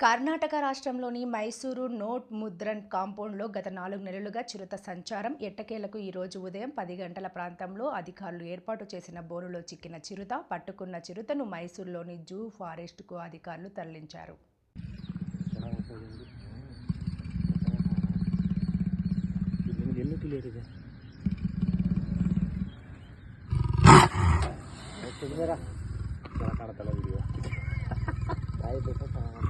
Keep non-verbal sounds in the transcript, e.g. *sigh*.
కర్ణాటక రాష్ట్రంలోని మైసూరు నోట్ ముద్రన్ కాంపౌండ్లో గత నాలుగు నెలలుగా చిరుత సంచారం. ఎట్టకేలకు ఈరోజు ఉదయం పది గంటల ప్రాంతంలో అధికారులు ఏర్పాటు చేసిన బోరులో చిక్కిన చిరుత పట్టుకున్న చిరుతను మైసూరులోని జూ ఫారెస్ట్కు అధికారులు తరలించారు. *laughs* Video